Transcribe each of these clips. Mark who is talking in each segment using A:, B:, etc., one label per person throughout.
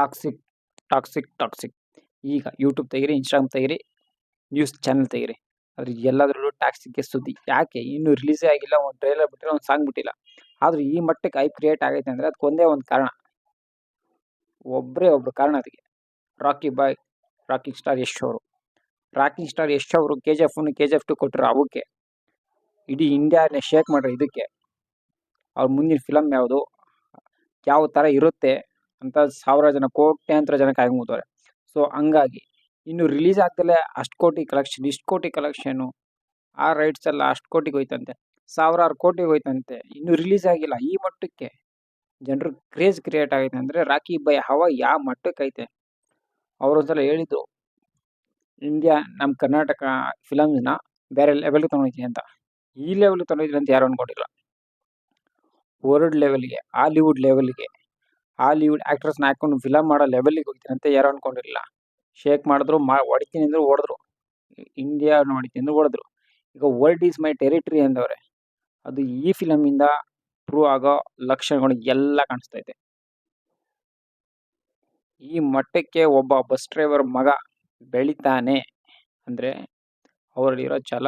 A: Toxic toxic toxic. ಈಗ YouTube ತೆಗಿರಿ Instagram ತೆಗಿರಿ ನ್ಯೂಸ್ ಚಾನಲ್ ತೆಗಿರಿ. ಅದ್ರ ಎಲ್ಲದರಲ್ಲೂ ಟ್ಯಾಕ್ಸಿಗೆ ಸುದ್ದಿ. ಯಾಕೆ? ಇನ್ನೂ ರಿಲೀಸೇ ಆಗಿಲ್ಲ, ಒಂದು ಟ್ರೈಲರ್ ಬಿಟ್ಟಿಲ್ಲ ಒಂದು ಸಾಂಗ್ ಬಿಟ್ಟಿಲ್ಲ. ಆದ್ರೂ ಈ ಮಟ್ಟಕ್ಕೆ ಐಪ್ ಕ್ರಿಯೇಟ್ ಆಗೈತೆ ಅಂದರೆ ಅದಕ್ಕೆ ಒಂದೇ ಕಾರಣ. ಒಬ್ಬರೇ ಒಬ್ರು ಕಾರಣ ಅದಕ್ಕೆ Rocky boy rocking star Yash ಅವರು. ರಾಕಿಂಗ್ ಸ್ಟಾರ್ ಯಶ್ ಅವರು K G F one K G F two ಕೊಟ್ಟರು ಅವಕ್ಕೆ ಇಡೀ ಇಂಡಿಯಾನೇ ಶೇಕ್ ಮಾಡ್ರಿ ಇದಕ್ಕೆ. ಅವ್ರ ಮುಂದಿನ ಫಿಲಮ್ ಯಾವುದು? ಯಾವ ಥರ ಇರುತ್ತೆ? ಅಂತ ಸಾವಿರ ಜನ, ಕೋಟ್ಯಾಂತರ ಜನ ಕಾಯ್ಕೊಂಬುತ್ತವ್ರೆ ಸೊ ಹಂಗಾಗಿ ಇನ್ನು ರಿಲೀಸ್ ಆಗ್ದಲೇ ಅಷ್ಟು ಕೋಟಿ ಕಲೆಕ್ಷನ್ ಇಷ್ಟು ಕೋಟಿ ಕಲೆಕ್ಷನು ಆ ರೈಟ್ಸ್ ಎಲ್ಲ ಅಷ್ಟು ಕೋಟಿಗೆ ಹೋಯ್ತಂತೆ. ಸಾವಿರಾರು ಕೋಟಿಗೆ ಹೋಯ್ತಂತೆ. ಇನ್ನು ರಿಲೀಸ್ ಆಗಿಲ್ಲ. ಈ ಮಟ್ಟಕ್ಕೆ ಜನರು ಕ್ರೇಜ್ ಕ್ರಿಯೇಟ್ ಆಗೈತೆ ಅಂದರೆ ರಾಕಿ ಬೈ ಹವಾ ಯಾವ ಮಟ್ಟಕ್ಕೆ ಐತೆ? ಅವರೊಂದ್ಸಲ ಹೇಳಿದ್ರು ಇಂಡಿಯಾ ನಮ್ಮ ಕರ್ನಾಟಕ ಫಿಲಮ್ಸ್ನ ಬೇರೆ ಲೆವೆಲ್ಗೆ ತೊಗೊಂಡೋಗ್ತೀನಿ ಅಂತ. ಈ ಲೆವೆಲ್ಗೆ ತೊಗೊಂಡಿದ್ದೀನಿ ಅಂತ ಯಾರು ಅನ್ಕೊಂಡಿಲ್ಲ. ವರ್ಲ್ಡ್ ಲೆವೆಲ್ಗೆ ಹಾಲಿವುಡ್ ಲೆವೆಲ್ಗೆ ಹಾಲಿವುಡ್ ಆ್ಯಕ್ಟ್ರಸ್ನ ಹಾಕೊಂಡು ಫಿಲಮ್ ಮಾಡೋ ಲೆವೆಲ್ಗೆ ಹೋಗ್ತೀನಿ ಅಂತ ಯಾರು ಅನ್ಕೊಂಡಿರಲಿಲ್ಲ. ಶೇಕ್ ಮಾಡಿದ್ರು, ಮಾ, ಹೊಡಿತೀನಿ ಅಂದ್ರೆ ಓಡಿದ್ರು ಇಂಡಿಯಾ ಹೊಡಿತೀನಿ ಅಂದ್ರೆ ಓಡಿದ್ರು ಈಗ ವರ್ಲ್ಡ್ ಈಸ್ ಮೈ ಟೆರಿಟರಿ ಅಂದವ್ರೆ, ಅದು ಈ ಫಿಲಮಿಂದ ಪ್ರೂವ್ ಆಗೋ ಲಕ್ಷಣಗಳು ಎಲ್ಲ ಕಾಣಿಸ್ತೈತೆ ಈ ಮಟ್ಟಕ್ಕೆ ಒಬ್ಬ ಬಸ್ ಡ್ರೈವರ್ ಮಗ ಬೆಳಿತಾನೆ ಅಂದರೆ ಅವರಲ್ಲಿರೋ ಛಲ,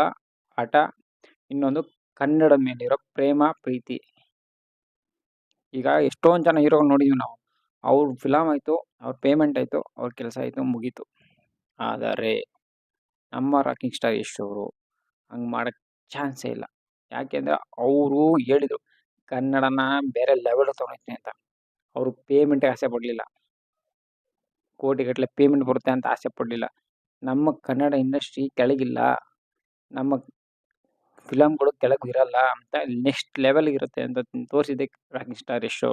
A: ಹಠ, ಇನ್ನೊಂದು ಕನ್ನಡ ಮೇಲಿರೋ ಪ್ರೇಮ, ಪ್ರೀತಿ. ಈಗ ಎಷ್ಟೊಂದು ಜನ ಹೀರೋ ನೋಡಿದೀವಿ ನಾವು. ಅವ್ರ ಫಿಲಮ್ ಆಯಿತು, ಅವ್ರ ಪೇಮೆಂಟ್ ಆಯಿತು, ಅವ್ರ ಕೆಲಸ ಆಯಿತು, ಮುಗೀತು. ಆದರೆ ನಮ್ಮ ರಾಕಿಂಗ್ ಸ್ಟಾರ್ ಯಶ್ ಅವರು ಹಂಗೆ ಮಾಡೋಕ್ಕೆ ಚಾನ್ಸೇ ಇಲ್ಲ. ಯಾಕೆಂದರೆ ಅವರು ಹೇಳಿದರು, ಕನ್ನಡನ ಬೇರೆ ಲೆವೆಲ್ ತೊಗೊಂಡೋಗ್ತೀನಿ ಅಂತ. ಅವರು ಪೇಮೆಂಟ್ಗೆ ಆಸೆ ಪಡಲಿಲ್ಲ. ಕೋಟಿಗಟ್ಟಲೆ ಪೇಮೆಂಟ್ ಬರುತ್ತೆ ಅಂತ ಆಸೆ ಪಡಲಿಲ್ಲ. ನಮ್ಮ ಕನ್ನಡ ಇಂಡಸ್ಟ್ರಿ ಕೆಳಗಿಲ್ಲ. ನಮ್ಮ ಫಿಲಮ್ಗಳು ಕೆಳಗೆ ಇರಲ್ಲ ಅಂತ ನೆಕ್ಸ್ಟ್ ಲೆವೆಲ್ ಇರುತ್ತೆ ಅಂತ ತೋರಿಸಿದೆ ರಾಕಿಂಗ್ ಸ್ಟಾರ್ ಯಶ್.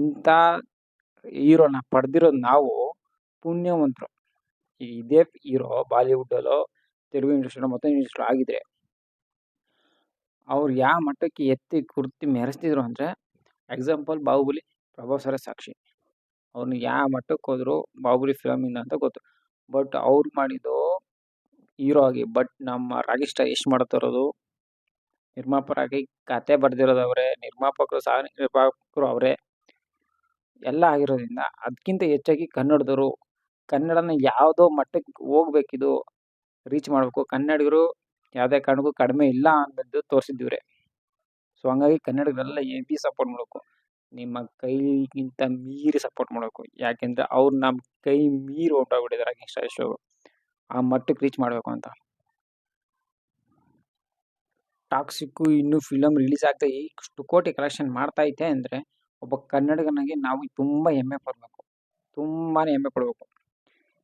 A: ಇಂಥ ಹೀರೋನ ಪಡೆದಿರೋದು ನಾವು ಪುಣ್ಯವಂತರು. ಇದೇ ಹೀರೋ ಬಾಲಿವುಡಲ್ಲೋ ತೆಲುಗು ಇಂಡಸ್ಟ್ರಿ ಮತ್ತೊಂದು ಇಂಡಸ್ಟ್ರಿ ಆಗಿದ್ರೆ ಅವ್ರು ಯಾವ ಮಟ್ಟಕ್ಕೆ ಎತ್ತಿ ಕುರ್ತಿ ಮೆರೆಸ್ತಿದ್ರು ಅಂದರೆ ಎಕ್ಸಾಂಪಲ್ ಬಾಹುಬಲಿ ಪ್ರಭಾಸರ ಸಾಕ್ಷಿ. ಅವ್ರನ್ನ ಯಾವ ಮಟ್ಟಕ್ಕೆ ಹೋದ್ರು ಬಾಹುಬಲಿ ಫಿಲಮಿಂದ ಅಂತ ಗೊತ್ತು. ಬಟ್ ಅವ್ರು ಮಾಡಿದ್ದು ಹೀರೋ ಆಗಿ ಬಟ್ ನಮ್ಮ ರಾಗಿ ಸ್ಟಾರ್ ಎಷ್ಟು ಮಾಡ್ತಿರೋದು ನಿರ್ಮಾಪಕರಾಗಿ ಕತೆ ಬರೆದಿರೋದು ನಿರ್ಮಾಪಕರು ಸಹ ನಿರ್ಮಾಪಕರು ಅವರೇ. ಎಲ್ಲ ಆಗಿರೋದ್ರಿಂದ ಅದಕ್ಕಿಂತ ಹೆಚ್ಚಾಗಿ ಕನ್ನಡದವರು, ಕನ್ನಡನ ಯಾವುದೋ ಮಟ್ಟಕ್ಕೆ ಹೋಗ್ಬೇಕಿದು ರೀಚ್ ಮಾಡಬೇಕು. ಕನ್ನಡಿಗರು ಯಾವುದೇ ಕಾರಣಕ್ಕೂ ಕಡಿಮೆ ಇಲ್ಲ ಅನ್ನೋದು ತೋರಿಸಿದ್ದೀವ್ರೆ. ಸೊ ಹಂಗಾಗಿ ಕನ್ನಡಿಗರೆಲ್ಲ ಹೆವಿ ಸಪೋರ್ಟ್ ಮಾಡಬೇಕು. ನಿಮ್ಮ ಕೈಗಿಂತ ಮೀರಿ ಸಪೋರ್ಟ್ ಮಾಡಬೇಕು. ಯಾಕೆಂದರೆ ಅವ್ರು ನಮ್ಮ ಕೈ ಮೀರಿ ಹೊಂಟೋಗ್ಬಿಟ್ಟಿದ್ದಾರೆ ಯಶ್ ಅವರು ಆ ಮಟ್ಟಕ್ಕೆ ರೀಚ್ ಮಾಡಬೇಕು ಅಂತ. ಟಾಕ್ಸಿಕ್ಕು ಇನ್ನೂ ಫಿಲಮ್ ರಿಲೀಸ್ ಆಗ್ತಾ ಇಷ್ಟು ಕೋಟಿ ಕಲೆಕ್ಷನ್ ಮಾಡ್ತಾ ಐತೆ ಅಂದರೆ ಒಬ್ಬ ಕನ್ನಡಿಗನಾಗಿ ನಾವು ತುಂಬ ಹೆಮ್ಮೆ ಪಡಬೇಕು. ತುಂಬಾ ಹೆಮ್ಮೆ ಪಡಬೇಕು.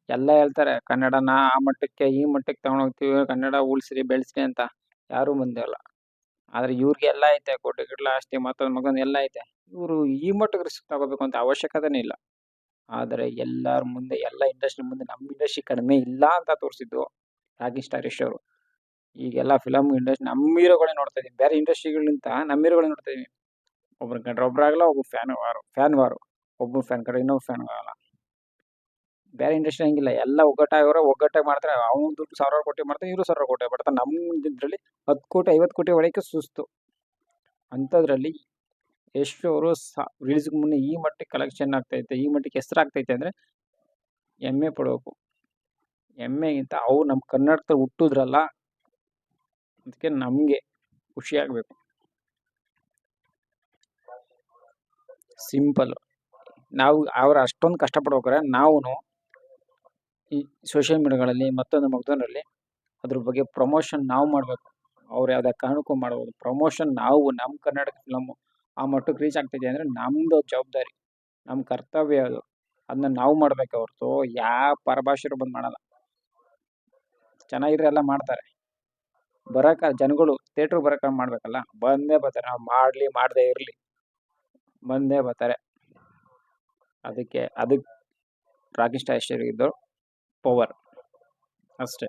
A: ಎಲ್ಲ ಹೇಳ್ತಾರೆ, ಕನ್ನಡನ ಆ ಮಟ್ಟಕ್ಕೆ, ಈ ಮಟ್ಟಕ್ಕೆ ತಗೊಂಡೋಗ್ತೀವಿ, ಕನ್ನಡ ಉಳಿಸ್ರಿ, ಬೆಳೆಸ್ರಿ ಅಂತ. ಯಾರೂ ಬಂದಿಲ್ಲ ಆದರೆ ಇವ್ರಿಗೆ ಎಲ್ಲ ಐತೆ ಗಿಡ್ಲ ಆಸ್ತಿ, ಮತ್ತೊಂದು ಮಗನ ಎಲ್ಲ ಐತೆ. ಇವರು ಈ ಮಟ್ಟಕ್ಕೆ ರಿಸ್ಕ್ ತಗೋಬೇಕು ಅಂತ ಅವಶ್ಯಕತೆನೇ ಇಲ್ಲ. ಆದರೆ ಎಲ್ಲರ ಮುಂದೆ, ಎಲ್ಲ ಇಂಡಸ್ಟ್ರಿ ಮುಂದೆ ನಮ್ಮ ಇಂಡಸ್ಟ್ರಿ ಕಡಿಮೆ ಇಲ್ಲ ಅಂತ ತೋರಿಸಿದ್ದು ರಾಗಿ ಸ್ಟಾರ್ ಯಶ್ ಅವರು. ಈಗೆಲ್ಲ ಫಿಲಮ್ ಇಂಡಸ್ಟ್ರಿ ನಮ್ಮ ಹೀರೋಗಳೇ ನೋಡ್ತಾ ಇದೀವಿ ಬೇರೆ ಇಂಡಸ್ಟ್ರಿಗಳಿಂತ ನಮ್ಮ ಹೀರೋಗಳೇ ನೋಡ್ತಾ ಇದೀವಿ ಒಬ್ರು ಕಂಡ್ರೆ ಒಬ್ಬರಾಗಲ್ಲ ಒಬ್ಬ ಫ್ಯಾನ್ ವಾರು ಫ್ಯಾನ್ ವಾರು. ಒಬ್ಬ ಫ್ಯಾನ್ ಕಡೆ ಇನ್ನೊಬ್ಬ ಫ್ಯಾನ್ ಆಗಲ್ಲ. ಬೇರೆ ಇಂಡಸ್ಟ್ರಿ ಹಂಗಿಲ್ಲ. ಎಲ್ಲ ಒಗ್ಗಟ್ಟಾಗವ್ರೆ ಒಗ್ಗಟ್ಟಾಗಿ ಮಾಡ್ತಾರೆ. ಅವನು ದುಡ್ಡು ಸಾವಿರಾರು ಕೋಟಿ ಮಾಡ್ತಾರೆ, ಇವರು ಸಾವಿರ ಕೋಟಿ ಬರ್ತಾರೆ ನಮ್ಮ ಇದರಲ್ಲಿ ಹತ್ತು ಕೋಟಿ, ಐವತ್ತು ಕೋಟಿ ಒಳಗೆ ಸುಸ್ತು. ಅಂಥದ್ರಲ್ಲಿ ಯಶ್ ಅವರು ರಿಲೀಸ್ ರಿಲೀಸ್ಗೆ ಮುನ್ನ ಈ ಮಟ್ಟಕ್ಕೆ ಕಲೆಕ್ಷನ್ ಆಗ್ತೈತೆ, ಈ ಮಟ್ಟಕ್ಕೆ ಹೆಸರು ಆಗ್ತೈತೆ ಅಂದರೆ ಹೆಮ್ಮೆ ಪಡಬೇಕು. ಹೆಮ್ಮೆಗಿಂತ ಅವು ನಮ್ಮ ಕನ್ನಡದ ಹುಟ್ಟಿದ್ರಲ್ಲ ಅದಕ್ಕೆ ನಮಗೆ ಖುಷಿ ಆಗಬೇಕು. ಸಿಂಪಲ್ ನಾವು ಅವ್ರು ಅಷ್ಟೊಂದು ಕಷ್ಟಪಡ್ಬೇಕಾರೆ ನಾವು ಈ ಸೋಷಿಯಲ್ ಮೀಡಿಯಾಗಳಲ್ಲಿ ಮತ್ತೊಂದು ಮಗದೊಂದರಲ್ಲಿ ಅದ್ರ ಬಗ್ಗೆ ಪ್ರಮೋಷನ್ ನಾವು ಮಾಡಬೇಕು. ಅವ್ರು ಯಾವುದೇ ಕಾರಣಕ್ಕೂ ಮಾಡ್ಬೋದು. ಪ್ರಮೋಷನ್ ನಾವು ನಮ್ಮ ಕರ್ನಾಟಕ ಫಿಲಮ್ಮು ಆ ಮಟ್ಟಕ್ಕೆ ರೀಚ್ ಆಗ್ತಿದೆ ಅಂದರೆ ನಮ್ಮದು ಜವಾಬ್ದಾರಿ ನಮ್ಮ ಕರ್ತವ್ಯ ಅದು. ಅದನ್ನ ನಾವು ಮಾಡಬೇಕು ಹೊರತು ಯಾವ ಪರಭಾಷೆರು ಬಂದು ಮಾಡಲ್ಲ. ಚೆನ್ನಾಗಿರೋ ಎಲ್ಲ ಮಾಡ್ತಾರೆ. ಬರೋಕೆ ಜನಗಳು ಥಿಯೇಟ್ರ್ ಬರೋಕೆ ಮಾಡಬೇಕಲ್ಲ, ಬಂದೇ ಬರ್ತಾರೆ. ನಾವು ಮಾಡಲಿ, ಮಾಡದೇ ಇರಲಿ, ಬಂದೇ ಬರ್ತಾರೆ. ಅದಕ್ಕೆ ಅದಕ್ಕೆ ರಾಕೇಶ್ ಇದ್ದು ಪವರ್ ಅಷ್ಟೇ.